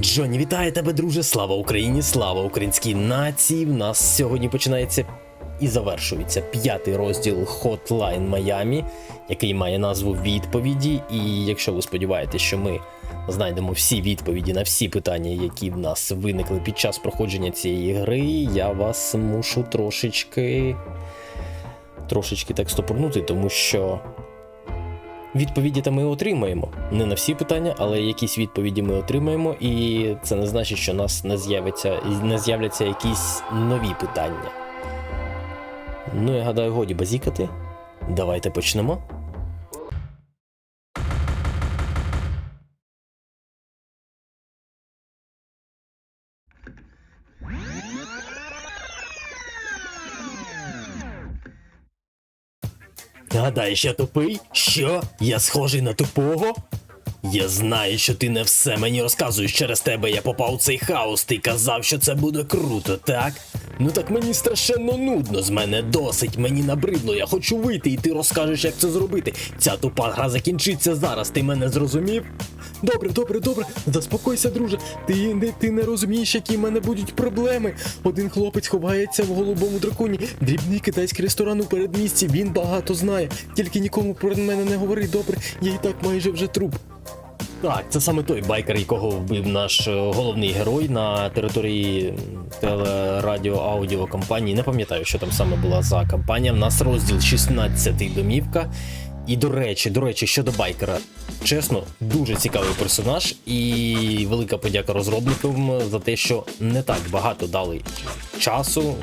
Джоні, вітаю тебе, друже! Слава Україні! Слава українській нації! В нас сьогодні починається і завершується п'ятий розділ Hotline Miami, який має назву Відповіді. І якщо ви сподіваєтесь, що ми знайдемо всі відповіді на всі питання, які в нас виникли під час проходження цієї гри, я вас мушу трошечки. трошечки так стопорнути, тому що. Відповіді та ми отримаємо. Не на всі питання, але якісь відповіді ми отримаємо, і це не значить, що у нас не з'явиться не з'являться якісь нові питання. Ну, я гадаю, годі базікати. Давайте почнемо. Гадаєш, я тупий? Що? Я схожий на тупого? Я знаю, що ти не все мені розказуєш через тебе. Я попав у цей хаос. Ти казав, що це буде круто, так? Ну так мені страшенно нудно. З мене досить, мені набридло. Я хочу вийти, і ти розкажеш, як це зробити. Ця тупа гра закінчиться зараз. Ти мене зрозумів? Добре, добре, добре. Заспокойся, друже. Ти не ти не розумієш, які в мене будуть проблеми. Один хлопець ховається в голубому драконі. Дрібний китайський ресторан у передмісті. Він багато знає. Тільки нікому про мене не говори. Добре, я і так майже вже труп. Так, це саме той байкер, якого вбив наш е, головний герой на території телерадіо-аудіо компанії. Не пам'ятаю, що там саме була за кампанія. В нас розділ 16 домівка. І до речі, до речі, щодо байкера, чесно, дуже цікавий персонаж, і велика подяка розробникам за те, що не так багато дали часу.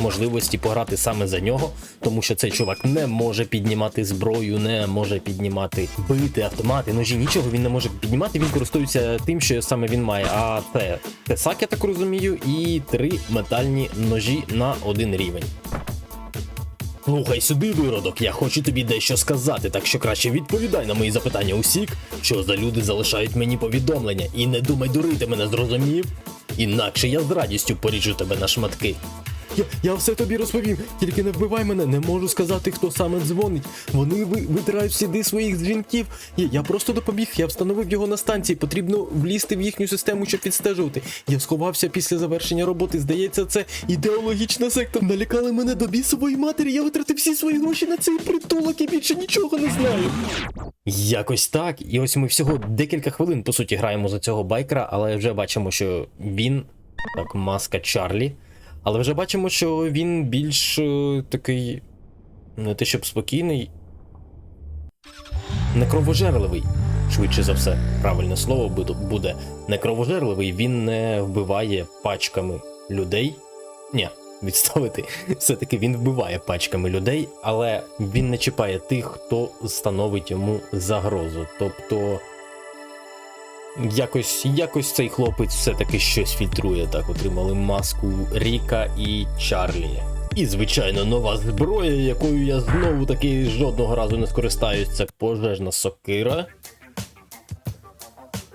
Можливості пограти саме за нього, тому що цей чувак не може піднімати зброю, не може піднімати бити автомати, ножі, нічого він не може піднімати. Він користується тим, що саме він має. А це тесак, я так розумію, і три метальні ножі на один рівень. Слухай сюди, виродок, я хочу тобі дещо сказати, так що краще відповідай на мої запитання усік, що за люди залишають мені повідомлення, і не думай дурити мене, зрозумів? Інакше я з радістю поріжу тебе на шматки. Я, я все тобі розповім, тільки не вбивай мене, не можу сказати, хто саме дзвонить. Вони ви, витирають сліди своїх дзвінків. Я, я просто допоміг, я встановив його на станції. Потрібно влізти в їхню систему, щоб відстежувати. Я сховався після завершення роботи. Здається, це ідеологічна секта. Налякали мене до бісової матері. Я витратив всі свої гроші на цей притулок і більше нічого не знаю. Якось так. І ось ми всього декілька хвилин, по суті, граємо за цього байкера, але вже бачимо, що він. Так, маска Чарлі. Але вже бачимо, що він більш е, такий. Не те, щоб спокійний. Не кровожерливий. Швидше за все, правильне слово буде- буде. Не кровожерливий, він не вбиває пачками людей. Ні, відставити. Все-таки він вбиває пачками людей, але він не чіпає тих, хто становить йому загрозу. Тобто. Якось, якось цей хлопець все-таки щось фільтрує. Так отримали маску Ріка і Чарлі. І, звичайно, нова зброя, якою я знову таки жодного разу не скористаюсь, це пожежна сокира.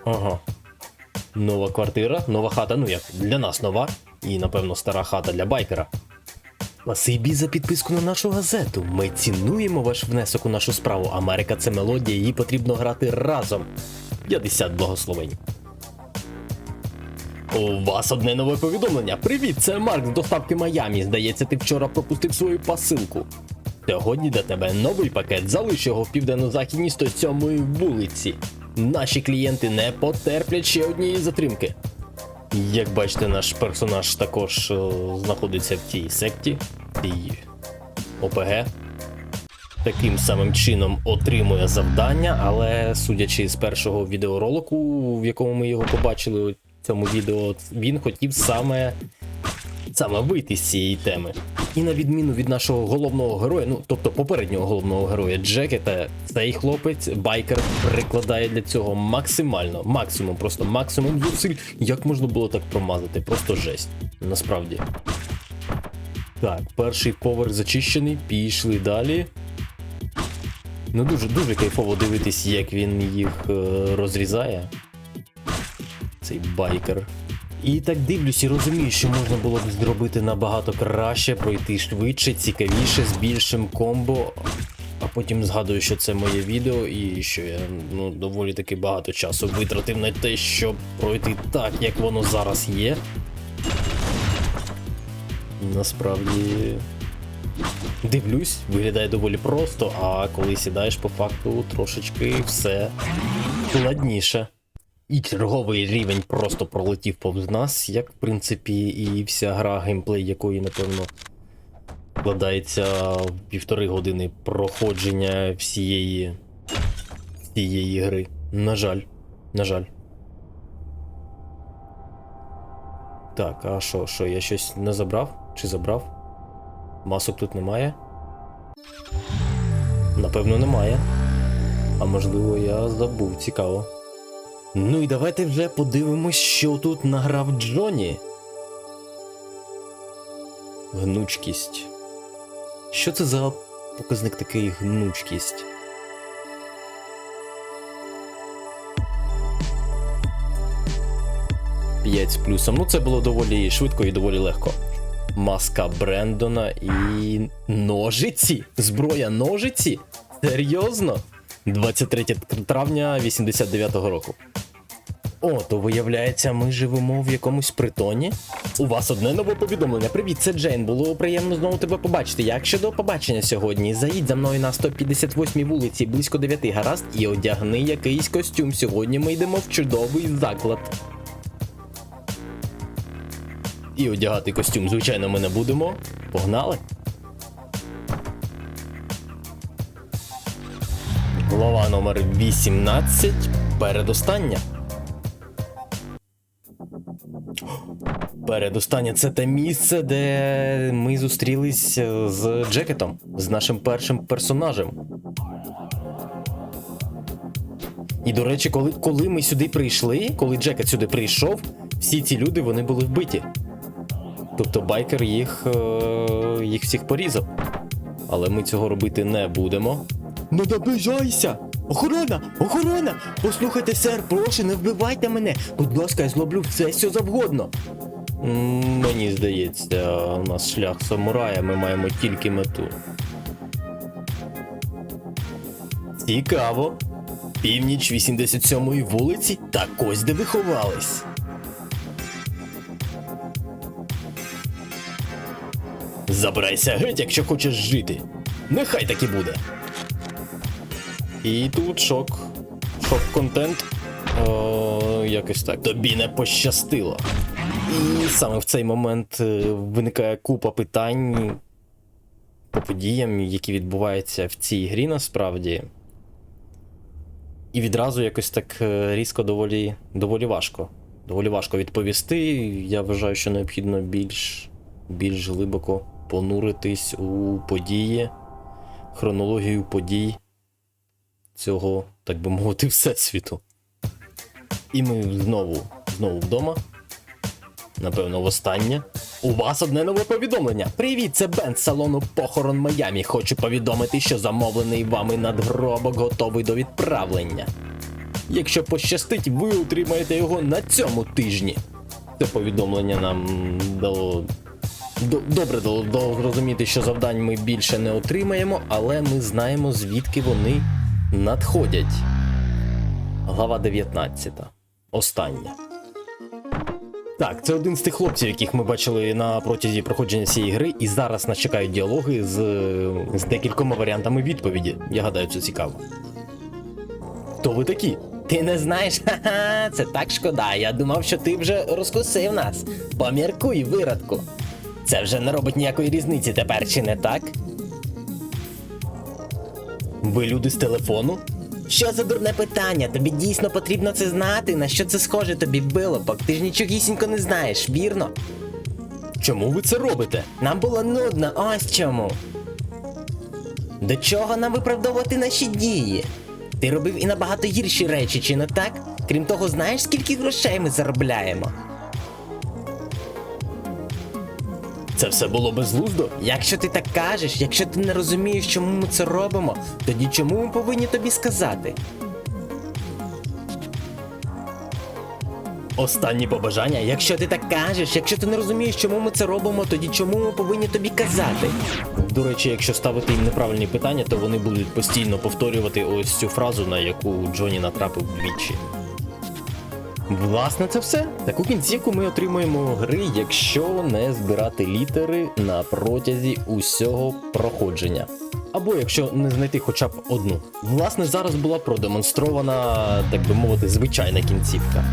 Ага. Нова квартира, нова хата, ну як для нас нова, і напевно стара хата для байкера. Спасибі за підписку на нашу газету. Ми цінуємо ваш внесок у нашу справу. Америка це мелодія, її потрібно грати разом. 50 благословень. У вас одне нове повідомлення. Привіт, це Марк з доставки Майамі. Здається, ти вчора пропустив свою посилку. Сьогодні для тебе новий пакет. Залиш його в південно-західній 107 вулиці. Наші клієнти не потерплять ще однієї затримки. Як бачите, наш персонаж також е, знаходиться в тій секті, тій ОПГ. Таким самим чином отримує завдання, але судячи з першого відеоролику, в якому ми його побачили у цьому відео, він хотів саме, саме вийти з цієї теми. І на відміну від нашого головного героя, ну тобто попереднього головного героя Джекета, цей хлопець, байкер, прикладає для цього максимально, максимум, просто максимум зусиль. Як можна було так промазати? Просто жесть. Насправді. Так, перший поверх зачищений, пішли далі. Ну дуже дуже кайфово дивитись, як він їх е, розрізає. Цей байкер. І так дивлюсь і розумію, що можна було б зробити набагато краще, пройти швидше, цікавіше, з більшим комбо. А потім згадую, що це моє відео, і що я ну, доволі таки багато часу витратив на те, щоб пройти так, як воно зараз є. Насправді. Дивлюсь, виглядає доволі просто, а коли сідаєш по факту, трошечки все складніше. І черговий рівень просто пролетів повз нас, як в принципі і вся гра геймплей, якої, напевно, вкладається в півтори години проходження всієї всієї гри. На жаль, на жаль. Так, а що, що, я щось не забрав? Чи забрав? Масок тут немає? Напевно, немає. А можливо, я забув, цікаво. Ну і давайте вже подивимось, що тут награв Джоні. Гнучкість. Що це за показник такий гнучкість? П'ять з плюсом. Ну, це було доволі швидко і доволі легко. Маска Брендона і ножиці? Зброя ножиці? Серйозно? 23 травня 89-го року. О, то виявляється, ми живемо в якомусь притоні. У вас одне нове повідомлення. Привіт, це Джейн. Було приємно знову тебе побачити. Як щодо побачення сьогодні? Заїдь за мною на 158-й вулиці близько 9 гаразд і одягни якийсь костюм. Сьогодні ми йдемо в чудовий заклад. І одягати костюм, звичайно, ми не будемо. Погнали. Глава номер 18. Передостання. Передостання це те місце, де ми зустрілись з Джекетом, з нашим першим персонажем. І до речі, коли, коли ми сюди прийшли, коли Джекет сюди прийшов, всі ці люди вони були вбиті. Тобто байкер їх, е, їх всіх порізав. Але ми цього робити не будемо. Не наближайся! Охорона! Охорона! Послухайте, сер, прошу, не вбивайте мене! Будь ласка, я зроблю все, що завгодно. Мені здається, у нас шлях самурая, ми маємо тільки мету. Цікаво. Північ 87-ї вулиці? Так ось де ви ховались. Забирайся геть, якщо хочеш жити. Нехай так і буде. І тут шок. Шок-контент. О, якось так. Тобі не пощастило. І саме в цей момент е, виникає купа питань по подіям, які відбуваються в цій грі насправді. І відразу якось так е, різко доволі, доволі важко. Доволі важко відповісти. Я вважаю, що необхідно більш, більш глибоко понуритись у події, хронологію подій цього, так би мовити, всесвіту. І ми знову, знову вдома. Напевно, востаннє. У вас одне нове повідомлення. Привіт, це Бен з салону Похорон Майамі. Хочу повідомити, що замовлений вами надгробок готовий до відправлення. Якщо пощастить, ви отримаєте його на цьому тижні. Це повідомлення нам дало. До- Добре зрозуміти, що завдань ми більше не отримаємо, але ми знаємо, звідки вони надходять. Глава 19. Остання. Так, це один з тих хлопців, яких ми бачили на протязі проходження цієї гри, і зараз нас чекають діалоги з, з декількома варіантами відповіді. Я гадаю, це цікаво. Хто ви такі? Ти не знаєш? Ха-ха, це так шкода. Я думав, що ти вже розкусив нас. Поміркуй, виродку. Це вже не робить ніякої різниці тепер, чи не так? Ви люди з телефону? Що за дурне питання? Тобі дійсно потрібно це знати, на що це схоже тобі було, бо ти ж нічогісінько не знаєш, вірно? Чому ви це робите? Нам було нудно, ось чому. До чого нам виправдовувати наші дії? Ти робив і набагато гірші речі, чи не так? Крім того, знаєш, скільки грошей ми заробляємо? Це все було безглуздо? Якщо ти так кажеш, якщо ти не розумієш, чому ми це робимо, тоді чому ми повинні тобі сказати? Останні побажання. Якщо ти так кажеш, якщо ти не розумієш, чому ми це робимо, тоді чому ми повинні тобі казати? До речі, якщо ставити їм неправильні питання, то вони будуть постійно повторювати ось цю фразу, на яку Джоні натрапив двічі. Власне, це все. Таку кінцівку ми отримуємо гри, якщо не збирати літери на протязі усього проходження. Або якщо не знайти хоча б одну. Власне, зараз була продемонстрована, так би мовити, звичайна кінцівка.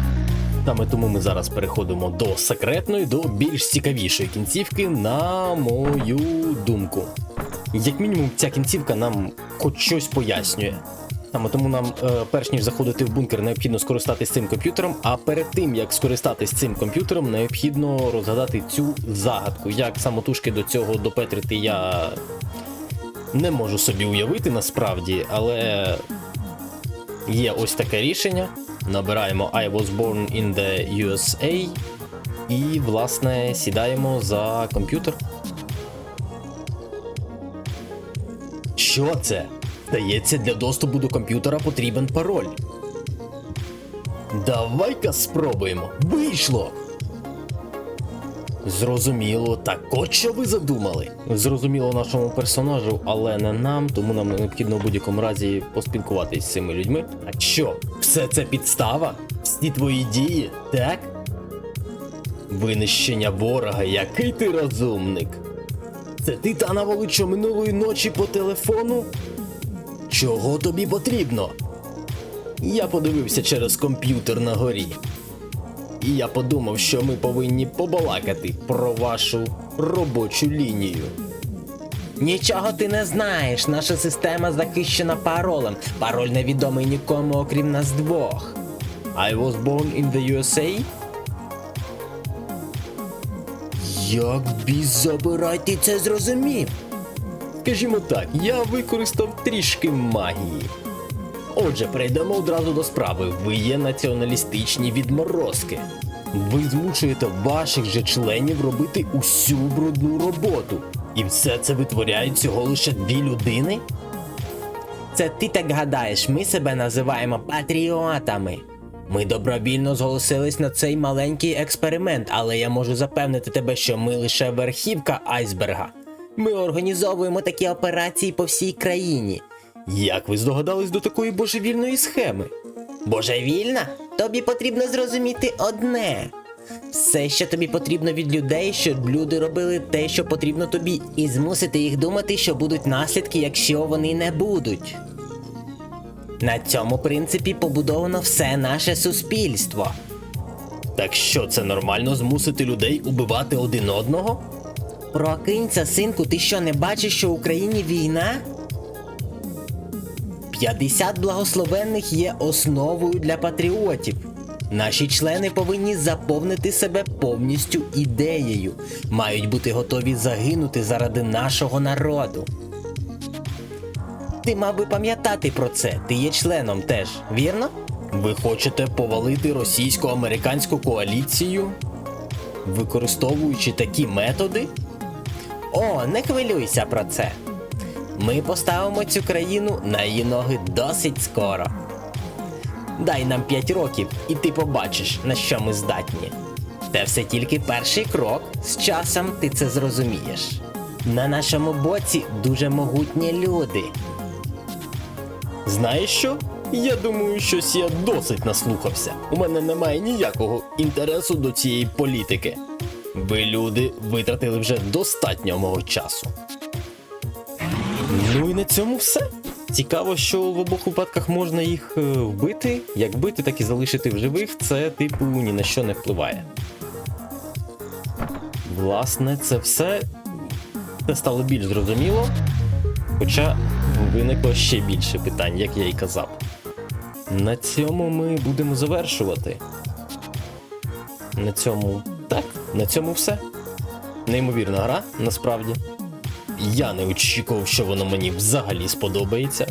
Саме тому ми зараз переходимо до секретної, до більш цікавішої кінцівки, на мою думку. Як мінімум, ця кінцівка нам хоч щось пояснює. Тому нам, е, перш ніж заходити в бункер, необхідно скористатись цим комп'ютером. А перед тим як скористатись цим комп'ютером, необхідно розгадати цю загадку. Як самотужки до цього допетрити я не можу собі уявити насправді, але є ось таке рішення. Набираємо I was born in the USA і, власне, сідаємо за комп'ютер. Що це? Здається, для доступу до комп'ютера потрібен пароль. Давай-ка спробуємо. Вийшло. Зрозуміло, так от що ви задумали? Зрозуміло нашому персонажу, але не нам, тому нам необхідно в будь-якому разі поспілкуватись з цими людьми. А що, все це підстава? Всі твої дії, так? Винищення ворога, який ти розумник. Це ти та наволить, що минулої ночі по телефону? Чого тобі потрібно? Я подивився через комп'ютер на горі. І я подумав, що ми повинні побалакати про вашу робочу лінію. Нічого ти не знаєш. Наша система захищена паролем. Пароль невідомий нікому, окрім нас двох. I was born in the USA? Як забирай ти це зрозумів? Скажімо так, я використав трішки магії. Отже, перейдемо одразу до справи. Ви є націоналістичні відморозки. Ви змушуєте ваших же членів робити усю брудну роботу. І все це витворяють всього лише дві людини? Це ти так гадаєш, ми себе називаємо патріотами. Ми добровільно зголосились на цей маленький експеримент, але я можу запевнити тебе, що ми лише верхівка айсберга. Ми організовуємо такі операції по всій країні. Як ви здогадались до такої божевільної схеми? Божевільна? Тобі потрібно зрозуміти одне. Все, що тобі потрібно від людей, щоб люди робили те, що потрібно тобі, і змусити їх думати, що будуть наслідки, якщо вони не будуть. На цьому принципі побудовано все наше суспільство. Так що це нормально змусити людей убивати один одного? Прокинься, синку, ти що не бачиш, що в Україні війна? 50 благословенних є основою для патріотів. Наші члени повинні заповнити себе повністю ідеєю, мають бути готові загинути заради нашого народу. Ти мав би пам'ятати про це, ти є членом теж, вірно? Ви хочете повалити російсько-американську коаліцію, використовуючи такі методи? О, не хвилюйся про це. Ми поставимо цю країну на її ноги досить скоро. Дай нам 5 років, і ти побачиш, на що ми здатні. Це все тільки перший крок. З часом ти це зрозумієш. На нашому боці дуже могутні люди. Знаєш що? Я думаю, щось я досить наслухався. У мене немає ніякого інтересу до цієї політики. Ви, люди, витратили вже достатньо мого часу. Ну і на цьому все. Цікаво, що в обох випадках можна їх е, вбити. Як вбити, так і залишити в живих, це типу ні на що не впливає. Власне, це все. Це стало більш зрозуміло. Хоча виникло ще більше питань, як я і казав. На цьому ми будемо завершувати. На цьому так, на цьому все. Неймовірна гра, насправді. Я не очікував, що воно мені взагалі сподобається.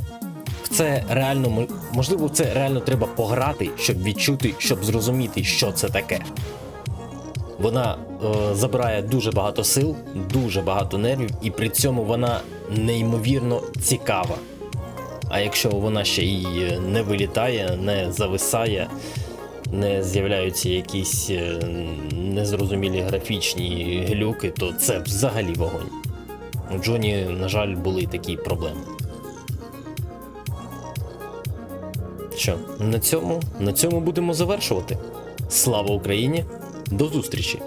В це реально можливо, це реально треба пограти, щоб відчути, щоб зрозуміти, що це таке. Вона е, забирає дуже багато сил, дуже багато нервів, і при цьому вона неймовірно цікава. А якщо вона ще й не вилітає, не зависає, не з'являються якісь е, незрозумілі графічні глюки, то це взагалі вогонь. У Джоні, на жаль, були такі проблеми. Що, на цьому, на цьому будемо завершувати. Слава Україні! До зустрічі!